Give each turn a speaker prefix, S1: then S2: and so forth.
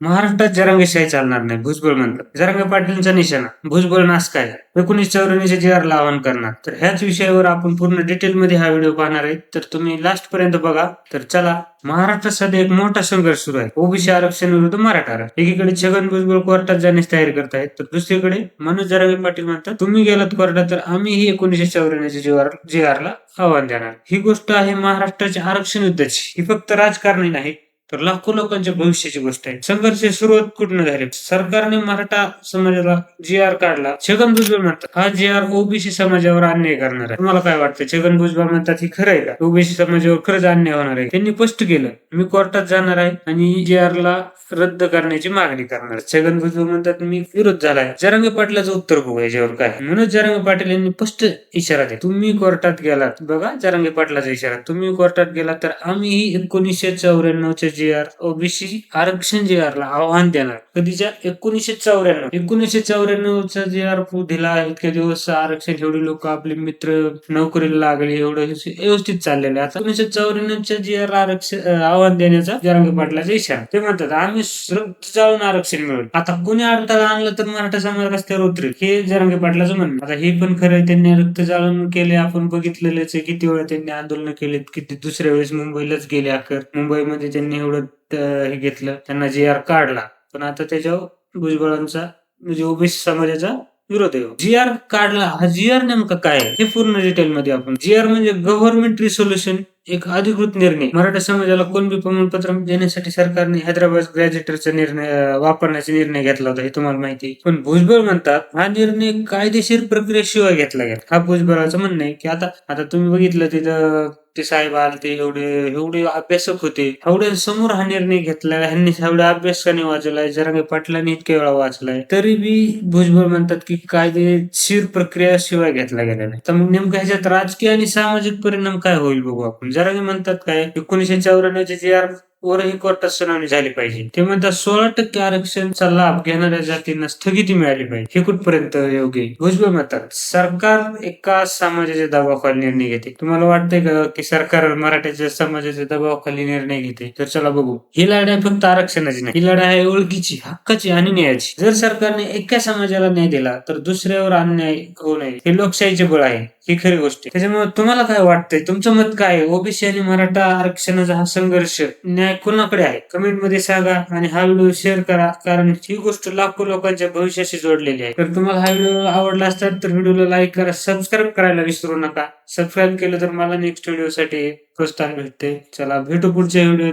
S1: महाराष्ट्रात जरांगेशाही चालणार नाही भुजबळ म्हणतात. जरांगे पाटीलचा निशाणा भुजबळ नास काय एकोणीस चौऱ्याऐंशी जी आरला आवाहन करणार. तर ह्याच विषयावर आपण पूर्ण डिटेलमध्ये हा व्हिडिओ पाहणार आहे. तर तुम्ही लास्ट पर्यंत बघा. तर चला महाराष्ट्रात सध्या एक मोठा संघर्ष सुरू आहे. ओबीसी आरक्षण विरुद्ध मराठा आरक्षण. एकीकडे छगन भुजबळ कोर्टात जाण्याची तयारी करतायत तर दुसरीकडे मनोज जरांगे पाटील म्हणतात तुम्ही गेलात कोर्टात तर आम्हीही एकोणीसशे चौऱ्याऐंशी जी जीआरला आव्हान देणार. ही गोष्ट आहे महाराष्ट्राच्या आरक्षण युद्धाची. ही फक्त राजकारणी नाही तर लाखो लोकांच्या भविष्याची गोष्ट आहे. संघर्ष सुरुवात कुठनं झाली? सरकारने मराठा समाजाला जी आर काढला. छगन भुजबळ म्हणतात हा जी आर ओबीसी समाजावर अन्याय करणार आहे. तुम्हाला काय वाटतं? छगन भुजबळ म्हणतात ही खरं आहे का? ओबीसी समाजावर खरंच अन्याय होणार आहे. त्यांनी स्पष्ट केलं मी कोर्टात जाणार आहे आणि जी आर ला रद्द करण्याची मागणी करणार छगन भुजबळ म्हणतात मी विरोध झालाय जरांगे पाटलाचं उत्तर बघू याच्यावर काय म्हणून जरांगे पाटील यांनी स्पष्ट इशारा दिला तुम्ही कोर्टात गेलात. बघा जरांगे पाटलाचा इशारा तुम्ही कोर्टात गेलात तर आम्हीही एकोणीसशे चौऱ्याण्णवच्या जी आर ओबीसी आरक्षण जी आर ला आव्हान देणार. कधीच्या? एकोणीसशे चौऱ्याण्णव. एकोणीसशे चौऱ्याण्णवचा जी आर दिला. इतक्या दिवस आरक्षण एवढे लोक आपले मित्र नोकरीला लागले. एवढं व्यवस्थित चाललेलं आहे. आता एकोणीसशे चौऱ्याण्णवच्या जी आर आरक्षण आव्हान देण्याचा जरांग पाटलाचा इशारा. ते म्हणतात आम्ही रक्त आरक्षण मिळवलं. आता कोणी अडथळा आणलं तर मराठा समाज रस्त्यावर उतरेल हे जरांगे पाटलाचं म्हणणं. आता हे पण खरं त्यांनी रक्त जाळून केले. आपण बघितलेलेच आहे किती वेळा त्यांनी आंदोलन केलेत किती दुसऱ्या वेळेस मुंबईलाच गेले अखेर. मुंबईमध्ये त्यांनी एवढं हे घेतलं. त्यांना जी आर काढला. पण आता त्याच्यावर भुजबळांचा म्हणजे ओबीसी समाजाचा विरोध आहे. जी आर काढला. हा जी आर नेमका काय हे पूर्ण डिटेल मध्ये आपण. जी आर म्हणजे गव्हर्नमेंट रिसोल्युशन एक अधिकृत निर्णय. मराठा समाजाला कोणबी प्रमाणपत्र देण्यासाठी सरकारने हैदराबाद ग्रॅज्युएटरचा निर्णय वापरण्याचा निर्णय घेतला होता हे तुम्हाला माहिती आहे. पण भुजबळ म्हणतात हा निर्णय कायदेशीर प्रक्रियेशिवाय घेतला गेला. हा भुजबळाचं म्हणणं आहे की आता आता तुम्ही बघितलं तिथं ते साहेब आलते एवढे एवढे अभ्यासक होते. एवढ्या समोर हा निर्णय घेतलाय ह्यांनी एवढा अभ्यासाने वाचलाय जरा पाटलांनी इतक्या वेळा वाचलाय. तरी बी भुजबळ म्हणतात की कायदेशीर प्रक्रिया शिवाय घेतला गेला नाही तर मग नेमकं ह्याच्यात राजकीय आणि सामाजिक परिणाम काय होईल बघू आपण? जरा म्हणतात काय एकोणीसशे चौऱ्याण्णवचे जे आर वरही कोर्टात सुनावणी झाली पाहिजे. ते म्हणतात सोळा टक्के आरक्षणचा लाभ घेणाऱ्या जातींना स्थगिती मिळाली पाहिजे. हे कुठपर्यंत योग्य भुजबळ म्हणतात सरकार एका समाजाच्या दबावाखाली निर्णय घेते. तुम्हाला वाटतंय का की सरकार मराठ्याच्या समाजाच्या दबावाखाली निर्णय घेते? तर चला बघू. ही लढाई फक्त आरक्षणाची नाही. ही लढाई आहे ओळखीची हक्काची आणि न्यायाची. जर सरकारने एका समाजाला न्याय दिला तर दुसऱ्यावर अन्याय होऊ नये. हे लोकशाहीचे बळ आहे. ही खरी गोष्ट आहे. त्याच्यामुळे तुम्हाला काय वाटतंय? तुमचं मत काय ओबीसी आणि मराठा आरक्षणाचा हा संघर्ष न्याय कोणाकडे आहे? कमेंटमध्ये सांगा आणि हा व्हिडिओ शेअर करा. कारण ही गोष्ट लाखो लोकांच्या भविष्याशी जोडलेली आहे. तर तुम्हाला हा व्हिडिओ आवडला असतात तर व्हिडिओला लाईक करा सबस्क्राईब करायला विसरू नका. सबस्क्राईब केलं तर मला नेक्स्ट व्हिडिओ साठी प्रोत्साहन भेटते. चला भेटू पुढच्या व्हिडिओ